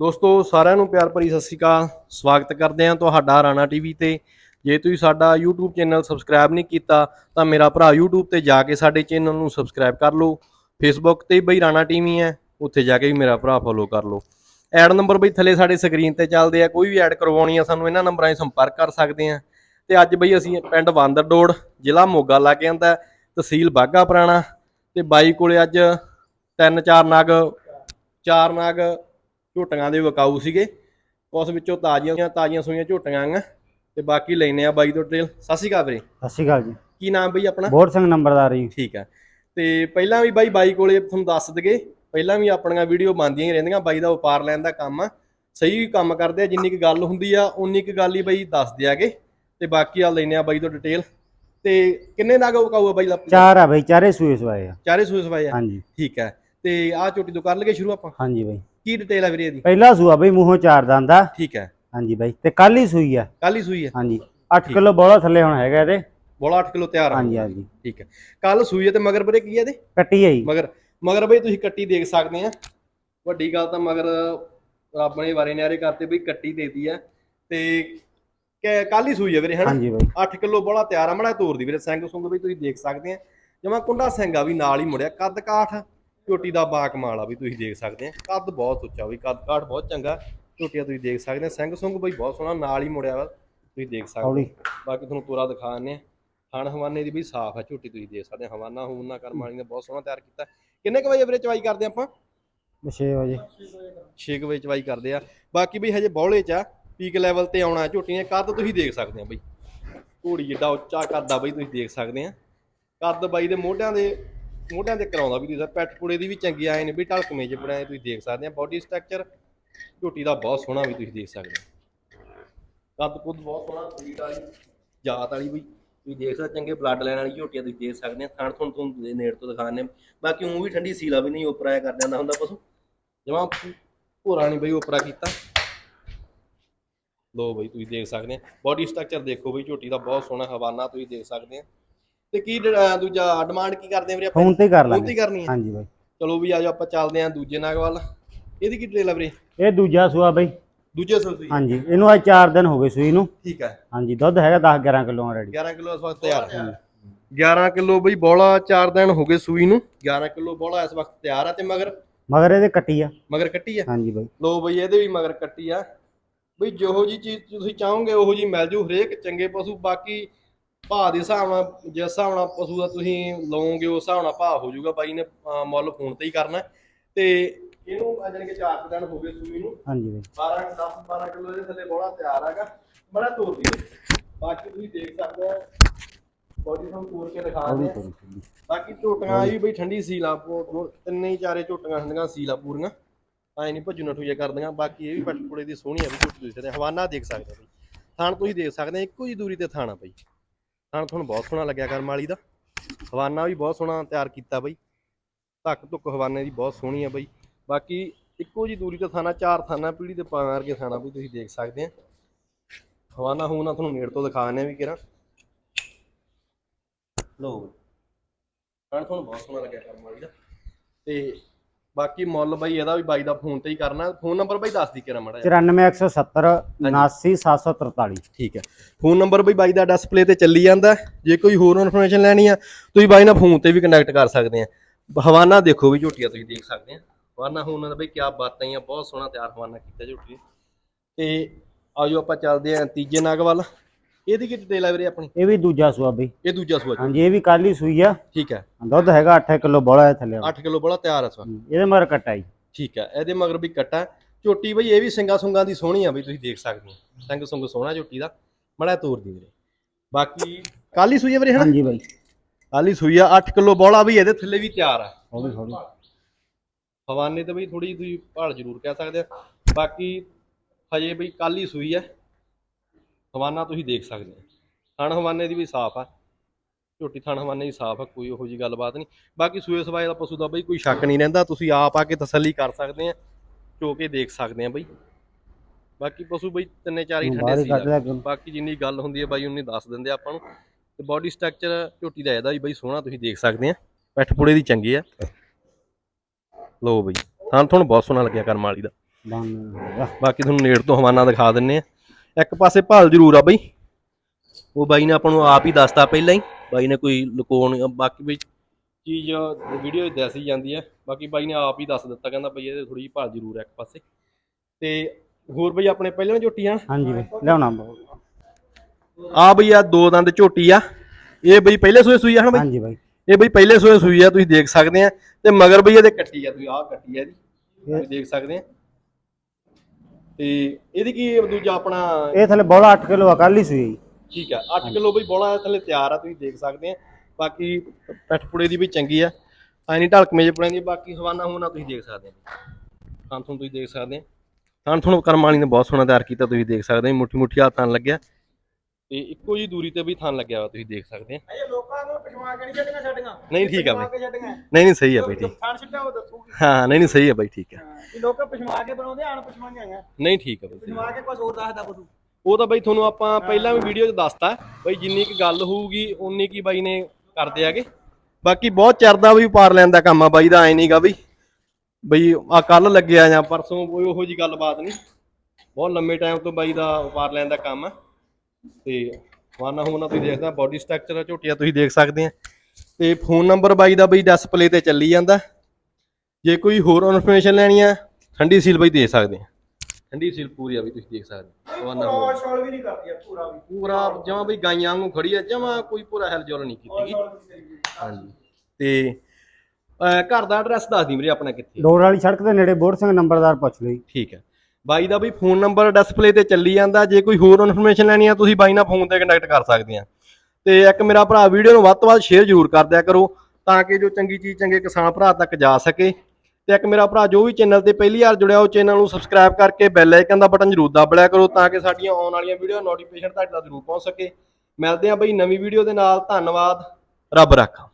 ਦੋਸਤੋ, ਸਾਰਿਆਂ ਨੂੰ ਪਿਆਰ ਭਰੀ ਸਤਿ ਸ਼੍ਰੀ ਅਕਾਲ। ਸਵਾਗਤ ਕਰਦੇ ਹਾਂ ਤੁਹਾਡਾ ਰਾਣਾ ਟੀਵੀ ਤੇ। ਜੇ ਤੁਸੀਂ ਸਾਡਾ YouTube ਚੈਨਲ ਸਬਸਕ੍ਰਾਈਬ ਨਹੀਂ ਕੀਤਾ, ਤਾਂ ਮੇਰਾ ਭਰਾ YouTube ਤੇ ਜਾ ਕੇ ਸਾਡੇ ਚੈਨਲ ਨੂੰ ਸਬਸਕ੍ਰਾਈਬ ਕਰ ਲਓ। Facebook ਤੇ ਬਈ ਰਾਣਾ ਟੀਵੀ ਹੈ, ਉੱਥੇ ਜਾ ਕੇ ਵੀ ਮੇਰਾ ਭਰਾ ਫੋਲੋ ਕਰ ਲਓ। ਐਡ ਨੰਬਰ ਬਈ ਥੱਲੇ ਸਾਡੇ ਸਕਰੀਨ ਤੇ ਚੱਲਦੇ ਆ। ਕੋਈ ਵੀ ਐਡ ਕਰਵਾਉਣੀ ਆ, ਸਾਨੂੰ ਇਹਨਾਂ ਨੰਬਰਾਂ 'ਤੇ ਸੰਪਰਕ ਕਰ ਸਕਦੇ ਆ। ਤੇ ਅੱਜ ਬਈ ਅਸੀਂ ਪਿੰਡ ਵਾਂਦਰਡੋੜ, ਜ਼ਿਲ੍ਹਾ ਮੋਗਾ ਲਾ ਕੇ ਆਂਦਾ ਤਹਿਸੀਲ ਬਾਗਾ ਪੁਰਾਣਾ। ਤੇ ਬਾਈ ਕੋਲੇ ਅੱਜ ਤਿੰਨ ਚਾਰ ਨਗ ਚਾਰ ਨਗ ਝੋਟੀਆਂ ਦੇ ਵਿਕਾਊ ਸੀਗੇ। ਉਸ ਵਿੱਚੋਂ ਤਾਜ਼ੀਆਂ ਤਾਜ਼ੀਆਂ ਸੂਈਆਂ ਝੋਟੀਆਂ ਆਂਗਾ ਤੇ ਬਾਕੀ ਲੈਨੇ ਆ ਬਾਈ ਤੋਂ ਡਿਟੇਲ ਸਤਿ ਸ਼੍ਰੀ ਅਕਾਲ ਵੀਰੇ। ਸਤਿ ਸ਼੍ਰੀ ਅਕਾਲ ਜੀ। ਕੀ ਨਾਮ ਬਈ ਆਪਣਾ? ਬੋਰ ਸਿੰਘ ਨੰਬਰਦਾਰ ਜੀ। ਠੀਕ ਹੈ ਤੇ ਪਹਿਲਾਂ ਵੀ ਬਾਈ ਬਾਈ ਕੋਲੇ ਤੁਹਾਨੂੰ ਦੱਸ ਦਗੇ ਪਹਿਲਾਂ ਵੀ ਆਪਣੀਆਂ ਵੀਡੀਓ ਬਣਦੀਆਂ ਹੀ ਰਹਿੰਦੀਆਂ ਬਾਈ ਦਾ ਵਪਾਰ ਲੈਣ ਦਾ ਕੰਮ ਆ। ਸਹੀ ਕੰਮ ਕਰਦੇ ਆ ਜਿੰਨੀ ਕੁ ਗੱਲ ਹੁੰਦੀ ਆ ਉਨੀ ਕੁ ਗੱਲ ਹੀ ਬਾਈ ਦੱਸ ਦਿਆਗੇ ਤੇ ਬਾਕੀ ਆ ਲੈਨੇ ਆ ਬਾਈ ਤੋਂ ਡਿਟੇਲ ਤੇ ਕਿੰਨੇ ਨਗ ਵਿਕਾਊ ਆ ਬਾਈ ਦਾ? ਚਾਰ ਆ ਬਈ ਚਾਰੇ ਸੂਏ ਸਵਾਏ ਆ। ਚਾਰੇ ਸੂਏ ਸਵਾਏ ਆ? ਹਾਂਜੀ। ਠੀਕ ਹੈ ਤੇ ਆ ਝੋਟੀ ਤੋਂ ਕਰ ਲਗੇ ਸ਼ੁਰੂ ਆਪਾਂ? ਹਾਂਜੀ ਬਈ। ਕੀ ਡਿਟੇਲ ਆ ਵੀਰੇ ਇਹਦੀ? ਪਹਿਲਾ ਸੂਆ ਬਈ ਮੂੰਹੋਂ ਚਾਰ ਦੰਦਾ ਠੀਕ ਹੈ। ਹਾਂਜੀ ਬਈ ਤੇ ਕੱਲ ਹੀ ਸੂਈ ਆ। ਕੱਲ ਹੀ ਸੂਈ ਹੈ ਹਾਂਜੀ 8 ਕਿਲੋ ਬੋਲਾ ਥੱਲੇ ਹੁਣ ਹੈਗਾ ਇਹਦੇ। ਬੋਲਾ 8 ਕਿਲੋ ਤਿਆਰ ਆ। ਹਾਂਜੀ ਹਾਂਜੀ। ਠੀਕ ਹੈ। ਕੱਲ ਸੂਈ ਹੈ ਤੇ ਮਗਰ ਵੀਰੇ ਕੀ ਹੈ ਇਹਦੇ? ਕੱਟੀ ਹੈ ਜੀ। ਮਗਰ ਮਗਰ ਬਈ ਤੁਸੀਂ ਕੱਟੀ ਦੇਖ ਸਕਦੇ ਆ। ਵੱਡੀ ਗੱਲ ਤਾਂ ਮਗਰ ਰੱਬ ਨੇ ਬਾਰੇ ਨਿਆਰੇ ਕਰਤੇ ਬਈ ਕੱਟੀ ਦੇਤੀ ਆ। ਤੇ ਕੱਲ ਹੀ ਸੂਈ ਆ ਵੀਰੇ ਹਾਂਜੀ ਬਈ। 8 ਕਿਲੋ ਬੋਲਾ ਤਿਆਰ ਆ। ਮੜਾ ਤੋਰ ਦੀ ਵੀਰੇ ਸਿੰਘ ਸੁੰਗ ਵੀ ਤੁਸੀਂ ਦੇਖ ਸਕਦੇ ਆ। ਜਮਾ ਕੁੰਡਾ ਸਿੰਘ ਆ ਵੀ ਨਾਲ ਹੀ ਮੁੜਿਆ। ਕੱਦ ਕਾਠ ਝੋਟੀ ਦਾ ਬਾ ਕਮਾਲ ਆ ਵੀ ਤੁਸੀਂ ਦੇਖ ਸਕਦੇ ਆ। ਕੱਦ ਬਹੁਤ ਉੱਚਾ ਵੀ ਕੱਦ ਕਾਠ ਬਹੁਤ ਚੰਗਾ। ਝੋਟੀਆਂ ਤੁਸੀਂ ਦੇਖ ਸਕਦੇ ਆ। ਸਿੰਘ ਸੁੰਗ ਬਈ ਬਹੁਤ ਸੋਹਣਾ ਨਾਲ ਹੀ ਮੁੜਿਆ ਵਾ। ਤੁਸੀਂ ਦੇਖ ਸਕਦੇ ਆ। ਬਾਕੀ ਤੁਹਾਨੂੰ ਤੋਰਾ ਦਿਖਾ ਦਿੰਦੇ ਆ। ਥਣ ਹਵਾਨੇ ਦੀ ਵੀ ਸਾਫ਼ ਆ ਝੋਟੀ ਤੁਸੀਂ ਦੇਖ ਸਕਦੇ ਆ। ਹਵਾਨਾ ਹੂਨਾ ਕਰਮ ਵਾਲੀ ਨੇ ਬਹੁਤ ਸੋਹਣਾ ਤਿਆਰ ਕੀਤਾ। ਕਿੰਨੇ ਕੁ ਵਜੇ ਵੀਰੇ ਚਵਾਈ ਕਰਦੇ ਆਪਾਂ? 6 ਵਜੇ। 6 ਵਜੇ ਚਵਾਈ ਕਰਦੇ ਆ। ਬਾਕੀ ਵੀ ਹਜੇ ਬੌਲੇ ਚ ਆ। ਪੀਕ ਲੈਵਲ ਤੇ ਆਉਣਾ ਝੋਟੀਆਂ। ਕੱਦ ਤੁਸੀਂ ਦੇਖ ਸਕਦੇ ਆ ਬਈ। ਘੋੜੀ ਜਿੱਡਾ ਉੱਚਾ ਕਰਦਾ ਬਈ ਤੁਸੀਂ ਦੇਖ ਸਕਦੇ ਆ। ਕੱਦ ਬਾਈ ਦੇ ਮੋਢਿਆਂ ਦੇ ਮੋਢਿਆਂ ਤੇ ਕਰਾਉਂਦਾ ਵੀ ਤੁਸੀਂ ਪੈਟ ਪੁੜੇ ਦੀ ਵੀ ਚੰਗੀ ਆਏ ਨੇ ਵੀ ਢਲਕਵੇਂ ਚ ਬਣਾਏ ਤੁਸੀਂ ਦੇਖ ਸਕਦੇ ਆ ਬਾਡੀ ਸਟਰਕਚਰ ਝੋਟੀ ਦਾ ਬਹੁਤ ਸੋਹਣਾ ਵੀ ਤੁਸੀਂ ਦੇਖ ਸਕਦੇ ਹੋ ਕੱਦ ਕੁੱਦ ਬਹੁਤ ਸੋਹਣਾ ਬਰੀਡ ਵਾਲੀ, ਜਾਤ ਵਾਲੀ ਵੀ। ਤੁਸੀਂ ਦੇਖ ਸਕਦੇ ਚੰਗੇ ਬਲੱਡ ਲਾਈਨ ਵਾਲੀ ਝੋਟੀਆਂ ਤੁਸੀਂ ਦੇਖ ਸਕਦੇ ਆ। ਥਣ ਤੁਹਾਨੂੰ ਤੁਹਾਨੂੰ ਨੇੜ ਤੋਂ ਦਿਖਾਣੇ ਬਾਕੀ ਉਹ ਵੀ ਠੰਡੀ ਸੀਲਾ ਵੀ ਨਹੀਂ ਉਪਰਾਇਆ ਕਰ ਜਾਂਦਾ ਹੁੰਦਾ ਪਸ਼ੂ। ਜਮਾ ਭੋਰਾ ਨਹੀਂ ਬਈ ਉਪਰਾ ਕੀਤਾ। ਲੋ ਬਈ ਤੁਸੀਂ ਦੇਖ ਸਕਦੇ ਆ। ਬਾਡੀ ਸਟਰਕਚਰ ਦੇਖੋ ਬਈ ਝੋਟੀ ਦਾ ਬਹੁਤ ਸੋਹਣਾ ਹਵਾਨਾ ਤੁਸੀਂ ਦੇਖ ਸਕਦੇ ਆ। ਤੇ ਕੀ ਅਹ ਦੂਜਾ ਡਿਮਾਂਡ ਕੀ ਕਰਦੇ ਆ ਵੀਰੇ ਆਪਾਂ? ਫੋਨ ਤੇ ਕਰ ਲਾਂਗੇ। ਹੀ ਕਰਨੀ ਹੈ। ਹਾਂਜੀ ਬਈ। ਚਲੋ ਵੀ ਆਜੋ ਆਪਾਂ ਚੱਲਦੇ ਆ ਦੂਜੇ ਨਾਗ ਵੱਲ। ਇਹਦੀ ਕੀ ਡਿਟੇਲ ਆ ਵੀਰੇ? ਇਹ ਦੂਜਾ ਸੂਆ ਬਈ। ਦੂਜੇ ਸੂਈ। ਹਾਂਜੀ ਇਹਨੂੰ ਅੱਜ 4 ਦਿਨ ਹੋ ਗਏ ਸੂਈ ਨੂੰ। ਠੀਕ ਹੈ। ਹਾਂਜੀ ਦੁੱਧ ਹੈਗਾ 10 11 ਕਿਲੋ ਰੈਡੀ 11 ਕਿਲੋ ਇਸ ਵਕਤ ਤਿਆਰ। ਹੈ 11 ਕਿਲੋ ਬਈ ਬੋਲਾ 4 ਦਿਨ ਹੋ ਗਏ ਸੂਈ ਨੂੰ। 11 ਕਿਲੋ ਬੋਲਾ ਇਸ ਵਕਤ ਤਿਆਰ ਆ ਤੇ ਮਗਰ? ਮਗਰ ਇਹਦੇ ਕੱਟੀ ਆ। ਮਗਰ ਕੱਟੀ ਆ? ਹਾਂਜੀ ਬਈ। ਲੋ ਬਈ ਇਹਦੇ ਵੀ ਮਗਰ ਕੱਟੀ ਆ। ਬਈ ਜਿਹੋ ਜੀ ਚੀਜ਼ ਤੁਸੀਂ ਚਾਹੋਗੇ ਉਹੋ ਜੀ ਮਿਲ ਜੂ ਹਰੇਕ ਚੰਗੇ ਪਸ਼ੂ। ਬਾਕੀ ਭਾਅ ਦੇ ਹਿਸਾਬ ਨਾਲ ਜਿਸ ਹਿਸਾਬ ਨਾਲ ਪਸ਼ੂ ਦਾ ਤੁਸੀਂ ਲਓਗੇ ਉਸ ਹਿਸਾਬ ਨਾਲ ਭਾਅ ਹੋ ਜਾਊਗਾ ਬਾਈ ਨੇ ਅਹ, ਮੁੱਲ ਫੋਨ ਤੇ ਹੀ ਕਰਨਾ ਤੇ ਇਹਨੂੰ ਅਜਨ ਕੇ 4 ਦਿਨ ਹੋ ਗਏ ਸੂਈ ਨੂੰ। ਹਾਂਜੀ ਬਈ। 12 10 12 ਕਿਲੋ ਦੇ ਥੱਲੇ ਬੋਲਾ ਤਿਆਰ ਹੈਗਾ। ਬੜਾ ਤੋਰ ਦੀ ਬਾਕੀ ਤੁਸੀਂ ਦੇਖ ਸਕਦੇ ਆ ਬੋਡੀ ਤੋਰ ਕੇ ਦਿਖਾ ਦਿੰਦੇ ਆ ਬਾਕੀ ਝੋਟੀਆਂ ਵੀ ਬਈ ਠੰਡੀ ਸੀਲਾ ਤਿੰਨੇ ਹੀ ਚਾਰੇ ਝੋਟੀਆਂ ਹੁੰਦੀਆਂ ਸੀਲਾ ਪੂਰੀਆਂ। ਐ ਨਹੀਂ ਭੱਜੂ ਨਠੂ ਜੇ ਕਰਦੀਆਂ ਬਾਕੀ ਇਹ ਵੀ ਦੀ ਸੋਹਣੀ ਆ ਵੀ ਝੋਟੀ ਤੁਸੀਂ ਹਵਾਨਾ ਦੇਖ ਸਕਦੇ ਹੋ ਬਈ ਥਾਣ ਤੁਸੀਂ ਦੇਖ ਸਕਦੇ ਆ ਇੱਕੋ ਹੀ ਦੂਰੀ ਤੇ ਥਾਣਾ ਬਈ। ਥਾਣ ਤੁਹਾਨੂੰ ਬਹੁਤ ਸੋਹਣਾ ਲੱਗਿਆ ਕਰਮ ਵਾਲੀ ਦਾ। ਹਵਾਨਾ ਵੀ ਬਹੁਤ ਸੋਹਣਾ ਤਿਆਰ ਕੀਤਾ ਬਈ। ਧੱਕ ਧੁੱਕ ਹਵਾਨੇ ਦੀ ਬਹੁਤ ਸੋਹਣੀ ਆ ਬਈ। ਬਾਕੀ ਇੱਕੋ ਜੀ ਦੂਰੀ ਤੇ ਥਾਣਾ, ਚਾਰ ਥਾਣਾ ਪੀੜੀ ਤੇ ਪਾਵਾਂ ਕੇ ਥਾਣਾ ਵੀ ਤੁਸੀਂ ਦੇਖ ਸਕਦੇ ਆ। ਹਵਾਨਾ ਹੂਨਾ ਤੁਹਾਨੂੰ ਨੇੜ ਤੋਂ ਦਿਖਾ ਦਿੰਦੇ ਆ ਵੀ ਕਿਹੜਾ। ਲੋ ਖਾਣ ਤੁਹਾਨੂੰ ਬਹੁਤ ਸੋਹਣਾ ਲੱਗਿਆ ਕਰਮ ਵਾਲੀ ਦਾ। ਤੇ ਬਾਕੀ ਮੁੱਲ ਬਾਈ ਇਹਦਾ ਵੀ ਬਾਈ ਦਾ ਫੋਨ ਤੇ ਹੀ ਕਰਨਾ ਫੋਨ ਨੰਬਰ ਬਾਈ ਦੱਸ ਦੀ ਕਿਰਾ ਮੜਾ 94170 79743 ਠੀਕ ਹੈ। ਫੋਨ ਨੰਬਰ ਬਈ ਬਾਈ ਦਾ ਡਿਸਪਲੇ ਤੇ ਚੱਲੀ ਜਾਂਦਾ। ਜੇ ਕੋਈ ਹੋਰ ਇਨਫੋਰਮੇਸ਼ਨ ਲੈਣੀ ਆ ਤੁਸੀਂ ਬਾਈ ਨਾਲ ਫੋਨ ਤੇ ਵੀ ਕਨੈਕਟ ਕਰ ਸਕਦੇ ਆ। ਹਵਾਨਾ ਦੇਖੋ ਵੀ ਝੋਟੀਆਂ ਤੁਸੀਂ ਦੇਖ ਸਕਦੇ ਆ। ਹਵਾਨਾ ਹੁਣ ਦਾ ਬਈ ਕੀ ਬਾਤਾਂ ਹੀ ਆ ਬਹੁਤ ਸੋਹਣਾ ਤਿਆਰ ਹਵਾਨਾ ਕੀਤਾ ਝੋਟੀ। ਤੇ ਆਜੋ ਆਪਾਂ ਚੱਲਦੇ ਆ ਤੀਜੇ ਨਾਗ ਵੱਲ। ਇਹਦੀ ਕੀ ਡਿਟੇਲ ਆ ਵੀਰੇ ਆਪਣੀ? ਇਹ ਵੀ ਦੂਜਾ ਸੂਆ ਬਈ। ਇਹ ਦੂਜਾ ਸੂਆ ਜੀ। ਹਾਂਜੀ ਇਹ ਵੀ ਕੱਲ ਹੀ ਸੂਈ ਆ। ਠੀਕ ਹੈ। ਦੁੱਧ ਹੈਗਾ 8 ਕਿਲੋ ਬੋਲਾ ਥੱਲੇ 8 ਕਿਲੋ ਬੜਾ ਤਿਆਰ ਆ ਸਵਾ ਇਹਦੇ ਮਗਰ ਕੱਟਾ ਜੀ। ਠੀਕ ਹੈ ਇਹਦੇ ਮਗਰ ਵੀ ਕੱਟਾ। ਝੋਟੀ ਬਈ ਇਹ ਵੀ ਸਿੰਗਾ ਸੁੰਗਾ ਦੀ ਸੋਹਣੀ ਆ ਬਈ ਤੁਸੀਂ ਦੇਖ ਸਕਦੇ ਹੋ। ਸਿੰਗ ਸੁੰਗ ਸੋਹਣਾ ਝੋਟੀ ਦਾ ਮੜਾ ਤੋਰ ਦੀ ਵੀਰੇ। ਬਾਕੀ ਕਾਲੀ ਸੂਈ ਆ ਵੀਰੇ ਹਨਾ? ਹਾਂਜੀ ਬਈ। ਕਾਲੀ ਸੂਈ ਆ 8 ਕਿਲੋ ਬੋਲਾ ਵੀ ਇਹਦੇ ਥੱਲੇ ਵੀ ਤਿਆਰ ਆ। ਹੌਲੀ ਹੌਲੀ ਹਵਾਨੇ ਤੇ ਬਈ ਥੋੜੀ ਤੁਸੀਂ ਭਾਲ ਜ਼ਰੂਰ ਕਹਿ ਸਕਦੇ ਆ। ਬਾਕੀ ਹਜੇ ਬਈ ਕਾਲੀ ਸੂਈ ਆ। ਹਵਾਨਾ ਤੁਸੀਂ ਦੇਖ ਸਕਦੇ ਆ ਥਣ ਹਵਾਨੇ ਦੀ ਵੀ ਸਾਫ਼ ਆ। ਝੋਟੀ ਥਣ ਹਵਾਨੇ ਦੀ ਸਾਫ਼ ਆ ਕੋਈ ਉਹੋ ਜੀ ਗੱਲਬਾਤ ਨਹੀਂ। ਬਾਕੀ ਸੂਏ ਸਵਾਏ ਦਾ ਪਸ਼ੂ ਦਾ ਬਈ ਕੋਈ ਸ਼ੱਕ ਨਹੀਂ ਰਹਿੰਦਾ ਤੁਸੀਂ ਆਪ ਆ ਕੇ ਤਸੱਲੀ ਕਰ ਸਕਦੇ ਆ ਚੋ ਕੇ ਦੇਖ ਸਕਦੇ ਆ ਬਈ। ਬਾਕੀ ਪਸ਼ੂ ਬਈ ਤਿੰਨੇ ਚਾਰ ਹੀ ਠੰਡੇ ਹੀ ਸੀ। ਬਾਕੀ ਜਿੰਨੀ ਗੱਲ ਹੁੰਦੀ ਹੈ ਬਾਈ ਉਨੀ ਦੱਸ ਦਿੰਦੇ ਆ ਆਪਾਂ ਨੂੰ। ਤੇ ਬਾਡੀ ਸਟਰਕਚਰ ਝੋਟੀ ਦਾ ਇਹਦਾ ਵੀ ਬਈ ਸੋਹਣਾ ਤੁਸੀਂ ਦੇਖ ਸਕਦੇ ਆ। ਪੈਠ ਪੁੜੇ ਦੀ ਚੰਗੀ ਆ। ਲੋ ਬਈ ਤਾਂ ਤੁਹਾਨੂੰ ਬਹੁਤ ਸੋਹਣਾ ਲੱਗਿਆ ਕਰਮ ਵਾਲੀ ਦਾ। ਬਾਕੀ ਤੁਹਾਨੂੰ ਨੇੜ ਤੋਂ ਹਵਾਨਾ ਦਿਖਾ ਦਿੰਨੇ ਆ। ਇੱਕ ਪਾਸੇ ਭਾਲ ਜ਼ਰੂਰ ਆ ਬਈ। ਉਹ ਬਾਈ ਨੇ ਆਪਾਂ ਨੂੰ ਆਪ ਹੀ ਦੱਸਤਾ ਪਹਿਲਾਂ ਹੀ। ਬਾਈ ਨੇ ਕੋਈ ਲੁਕਾਉਣ ਬਾਕੀ ਵੀ ਚੀਜ਼ ਵੀਡੀਓ ਦੱਸੀ ਜਾਂਦੀ ਹੈ ਬਾਕੀ ਬਾਈ ਨੇ ਆਪ ਹੀ ਦੱਸ ਦਿੱਤਾ ਕਹਿੰਦਾ ਬਈ ਇਹਦੇ ਥੋੜੀ ਜਿਹੀ ਭਾਲ ਜ਼ਰੂਰ ਹੈ ਇੱਕ ਪਾਸੇ। ਤੇ ਹੋਰ ਬਈ ਆਪਣੇ ਪਹਿਲਾਂ ਝੋਟੀਆਂ? ਹਾਂਜੀ ਬਈ ਲਿਆਉਣਾ ਬਹੁਤ ਆ ਬਈ ਆ ਦੋ ਦੰਦ ਝੋਟੀ ਆ। ਇਹ ਬਈ ਪਹਿਲੇ ਸੂਏ ਸੂਈ ਆ ਹਨਾ ਬਈ? ਹਾਂਜੀ ਬਾਈ। ਇਹ ਬਈ ਪਹਿਲੇ ਸੂਏ ਸੂਈ ਆ ਤੁਸੀਂ ਦੇਖ ਸਕਦੇ ਆ। ਤੇ ਮਗਰ ਬਈ ਇਹਦੇ ਕੱਟੀ ਆ ਤੁਸੀਂ ਆਹ ਕੱਟੀ ਆ ਇਹਦੀ। ਤੁਸੀਂ ਦੇਖ ਸਕਦੇ ਆ। ਤੇ ਇਹਦੀ ਕੀ ਦੂਜਾ ਆਪਣਾ ਇਹ ਥੱਲੇ ਬੋਲਾ 8 ਕਿਲੋ ਅਕਾਲੀ ਸੂਈ ਹੈ ਜੀ। ਠੀਕ ਆ 8 ਕਿਲੋ ਬਈ ਬੋਲਾ ਥੱਲੇ ਤਿਆਰ ਆ ਤੁਸੀਂ ਦੇਖ ਸਕਦੇ ਆ। ਬਾਕੀ ਪੈਠ ਪੁੜੇ ਦੀ ਵੀ ਚੰਗੀ ਆ ਐ ਨਹੀਂ ਢਲਕ ਮੇਜ ਪੁੜੇ ਦੀ ਬਾਕੀ ਹਵਾਨਾ ਹੋਣਾ ਤੁਸੀਂ ਦੇਖ ਸਕਦੇ ਆ ਥਾਂ ਤੁਹਾਨੂੰ ਤੁਸੀਂ ਦੇਖ ਸਕਦੇ ਆ। ਥਾਂ ਤੁਹਾਨੂੰ ਕਰਮ ਵਾਲੀ ਨੇ ਬਹੁਤ ਸੋਹਣਾ ਤਿਆਰ ਕੀਤਾ ਤੁਸੀਂ ਦੇਖ ਸਕਦੇ ਆ ਮੁੱਠੀ ਮੁੱਠੀ ਹੱਥ ਲੱਗਿਆ। ਤੇ ਇੱਕੋ ਜੀ ਦੂਰੀ ਤੇ ਵੀ ਥਾਂ ਲੱਗਿਆ ਵਾ ਤੁਸੀਂ ਦੇਖ ਸਕਦੇ ਆ। ਇਹ ਲੋਕਾਂ ਨੂੰ ਪਛਵਾ ਕੇ ਨਹੀਂ ਛੱਡੀਆਂ ਛੱਡੀਆਂ ਨਹੀਂ ਠੀਕ ਆ ਬਈ। ਨਹੀਂ ਨਹੀਂ ਸਹੀ ਆ ਬਈ ਠੀਕ। ਖਾਣ ਛੱਡਿਆ ਉਹ ਦੱਸੂਗੀ। ਹਾਂ ਨਹੀਂ ਨਹੀਂ ਸਹੀ ਆ ਬਈ ਠੀਕ ਆ। ਇਹ ਲੋਕ ਪਛਵਾ ਕੇ ਬਣਾਉਂਦੇ ਆਣ ਪਛਵਾਈਆਂ ਆਈਆਂ ਨਹੀਂ ਠੀਕ ਆ ਬਈ। ਪਛਵਾ ਕੇ ਕੁਝ ਹੋਰ ਦੱਸਦਾ ਬਦੂ ਉਹ ਤਾਂ ਬਈ ਤੁਹਾਨੂੰ ਆਪਾਂ ਪਹਿਲਾਂ ਵੀ ਵੀਡੀਓ 'ਚ ਦੱਸਤਾ ਬਈ ਜਿੰਨੀ ਕੀ ਗੱਲ ਹੋਊਗੀ ਉਨੀ ਕੀ ਬਾਈ ਨੇ ਕਰਦੇ ਆਗੇ। ਬਾਕੀ ਬਹੁਤ ਚਰਦਾ ਵੀ ਪਾਰ ਲੈਣ ਦਾ ਕੰਮ ਆ ਬਾਈ ਦਾ ਐ ਨਹੀਂਗਾ ਬਈ। ਬਈ ਆ ਕੱਲ ਲੱਗਿਆ ਜਾਂ ਪਰਸੋਂ ਕੋਈ ਉਹੋ ਜੀ ਗੱਲਬਾਤ ਨਹੀਂ ਬਹੁਤ ਲੰਮੇ ਟਾਈਮ ਤੋਂ ਬਾਈ ਦਾ ਵਪਾਰ ਲੈਣ ਦਾ ਕੰਮ ਆ। ਤੇ ਵਾਨਾ ਹੋਣਾ ਤੁਸੀਂ ਦੇਖਦਾ ਬਾਡੀ ਸਟਰਕਚਰ ਝੋਟੀਆਂ ਤੁਸੀਂ ਦੇਖ ਸਕਦੇ ਆ। ਤੇ ਫੋਨ ਨੰਬਰ ਬਾਈ ਦਾ ਬਈ ਡਿਸਪਲੇ ਤੇ ਚੱਲੀ ਜਾਂਦਾ। ਜੇ ਕੋਈ ਹੋਰ ਇਨਫੋਰਮੇਸ਼ਨ ਲੈਣੀ ਆ ਠੰਡੀ ਸੀਲ ਬਈ ਦੇ ਸਕਦੇ ਆ। ਠੰਡੀ ਸੀਲ ਪੂਰੀ ਆ ਵੀ ਤੁਸੀਂ ਦੇਖ ਸਕਦੇ ਹੋ। ਵਾਨਾ ਹੋਣਾ ਸ਼ੌਲ ਵੀ ਨਹੀਂ ਕਰਦੀ ਆ ਪੂਰਾ ਵੀ। ਪੂਰਾ ਜਮਾ ਬਈ ਗਾਈਆਂ ਵਾਂਗੂ ਖੜੀ ਆ ਜਮਾ ਕੋਈ ਪੂਰਾ ਹਿਲਜੁਲ ਨਹੀਂ ਕੀਤੀ ਗਈ ਹਾਂਜੀ। ਤੇ ਘਰ ਦਾ ਐਡਰੈਸ ਦੱਸ ਦੀ ਵੀਰੇ ਆਪਣਾ ਕਿੱਥੇ ਆ। ਡੋਰ ਵਾਲੀ ਸੜਕ ਦੇ ਨੇੜੇ ਬੋੜ ਸਿੰਘ ਨੰਬਰਦਾਰ ਪੁੱਛ ਜੀ ਠੀਕ ਹੈ। ਬਾਈ ਦਾ ਵੀ ਫੋਨ ਨੰਬਰ ਡਿਸਪਲੇ ਤੇ ਚੱਲੀ ਜਾਂਦਾ, ਜੇ ਕੋਈ ਹੋਰ ਇਨਫੋਰਮੇਸ਼ਨ ਲੈਣੀ ਆ, ਤੁਸੀਂ ਬਾਈ ਨਾਲ ਫੋਨ ਤੇ ਕੰਟੈਕਟ ਕਰ ਸਕਦੇ ਆ। ਤੇ ਇੱਕ ਮੇਰਾ ਭਰਾ ਵੀਡੀਓ ਨੂੰ ਵੱਧ ਤੋਂ ਵੱਧ ਸ਼ੇਅਰ ਜ਼ਰੂਰ ਕਰ ਦਿਆ ਕਰੋ, ਤਾਂ ਕਿ ਜੋ ਚੰਗੀ ਚੀਜ਼, ਚੰਗੇ ਕਿਸਾਨ ਭਰਾ ਤੱਕ ਜਾ ਸਕੇ। ਤੇ ਇੱਕ ਮੇਰਾ ਭਰਾ ਜੋ ਵੀ ਚੈਨਲ ਤੇ ਪਹਿਲੀ ਵਾਰ ਜੁੜਿਆ, ਉਹ ਚੈਨਲ ਨੂੰ ਸਬਸਕ੍ਰਾਈਬ ਕਰਕੇ ਬੈਲ ਆਈਕਨ ਦਾ ਬਟਨ ਜ਼ਰੂਰ ਦਬ ਲਿਆ ਕਰੋ, ਤਾਂ ਕਿ ਸਾਡੀਆਂ ਆਉਣ ਵਾਲੀਆਂ ਵੀਡੀਓ ਨੋਟੀਫਿਕੇਸ਼ਨ ਤੁਹਾਡੇ ਤੱਕ ਜ਼ਰੂਰ ਪਹੁੰਚ ਸਕੇ। ਮਿਲਦੇ ਆ ਬਈ ਨਵੀਂ ਵੀਡੀਓ ਦੇ ਨਾਲ, ਧੰਨਵਾਦ, ਰੱਬ ਰੱਖਾ।